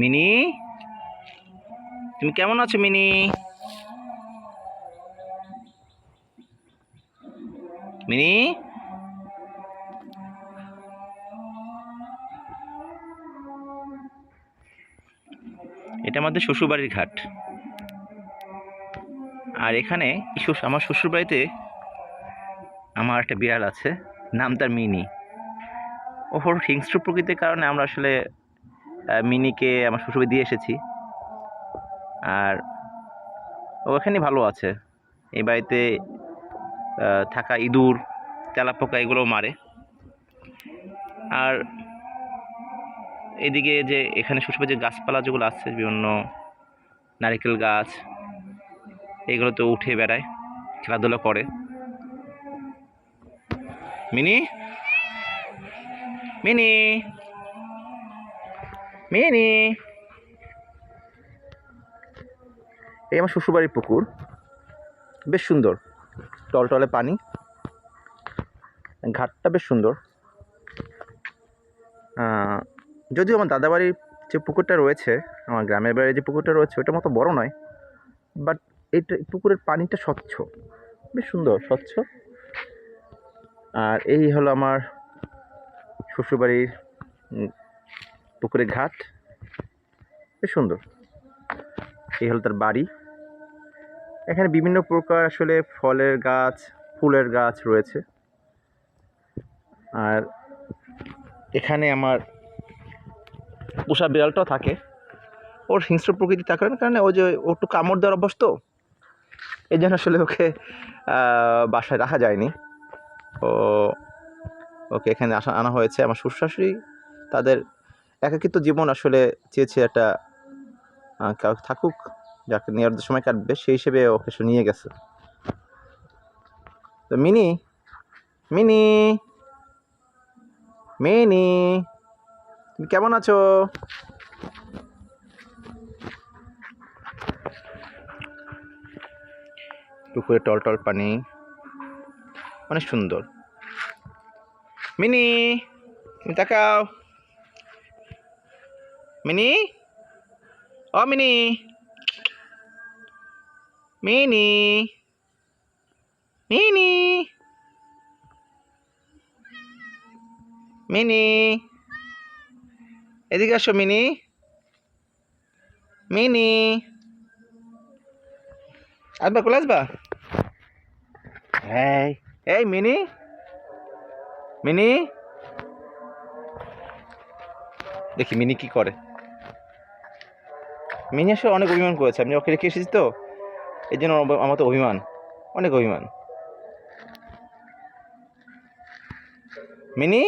Mini? তুমি কেমন আছো মিনি? মিনি? এটা আমাদের শ্বশুরবাড়ির ঘাট। আর এখানে আমার শ্বশুরবাড়িতে আমার একটা বিড়াল আছে, নাম তার মিনি। ওর হিংস্র প্রকৃতির কারণে আমরা আসলে মিনিকে আমার শ্বশুরবাড়ি দিয়ে এসেছি। আর ও এখানে ভালো আছে। এই বাড়িতে থাকা ইঁদুর, তেলাপোকা এগুলোও মারে। আর এদিকে যে এখানে শ্বশুরবাড়ি যে গাছপালা যেগুলো আছে, বিভিন্ন নারিকেল গাছ, এগুলো তো উঠে বেড়ায়, খেলাধুলা করে। মিনি? মিনি? মিনি। এই আমার শ্বশুরবাড়ির পুকুর। বেশ সুন্দর। টলটলে পানি। ঘাটটা বেশ সুন্দর। যদিও আমার দাদাবাড়ির যে পুকুরটা রয়েছে, আমার গ্রামের বাড়ির যে পুকুরটা রয়েছে, ওটার মতো বড় নয় বাট এইটা পুকুরের পানিটা স্বচ্ছ। বেশ সুন্দর, স্বচ্ছ। আর এই হলো আমার শ্বশুরবাড়ির উম, পুকুরের ঘাট। বেশ সুন্দর। এই হলো তার বাড়ি। এখানে বিভিন্ন প্রকার আসলে ফলের গাছ ফুলের গাছ রয়েছে। আর এখানে আমার পোষা বিড়ালটাও থাকে। ওর হিংস্র প্রকৃতি থাকার কারণে ওই যে ও একটু কামড় দেওয়ার অভ্যস্ত এই জন্য আসলে ওকে বাসায় রাখা যায়নি। ও ওকে এখানে আসা আনা হয়েছে। আমার শাশুড়ি তাদের একাকিত্ব জীবন আসলে চেয়েছে একটা আহ, কাউ থাকুক যাকে নেওয়ার সময় কাটবে সেই হিসেবে ওকে সে নিয়ে গেছে। তো মিনি মিনি মিনি তুমি কেমন আছো? পুকুরে টলটল পানি অনেক সুন্দর। মিনি তুমি তাকাও। মিনি? ও মিনি। মিনি। মিনি। মিনি। এদিকে আসো মিনি। মিনি। আসবা কোলে আসবা? এই। এই মিনি। মিনি। দেখি মিনি কি করে। মিনি আসলে অনেক অভিমান করেছে। আপনি ওকে রেখে এসেছি তো? এই জন্য আমার তো অভিমান। অনেক অভিমান। মিনি?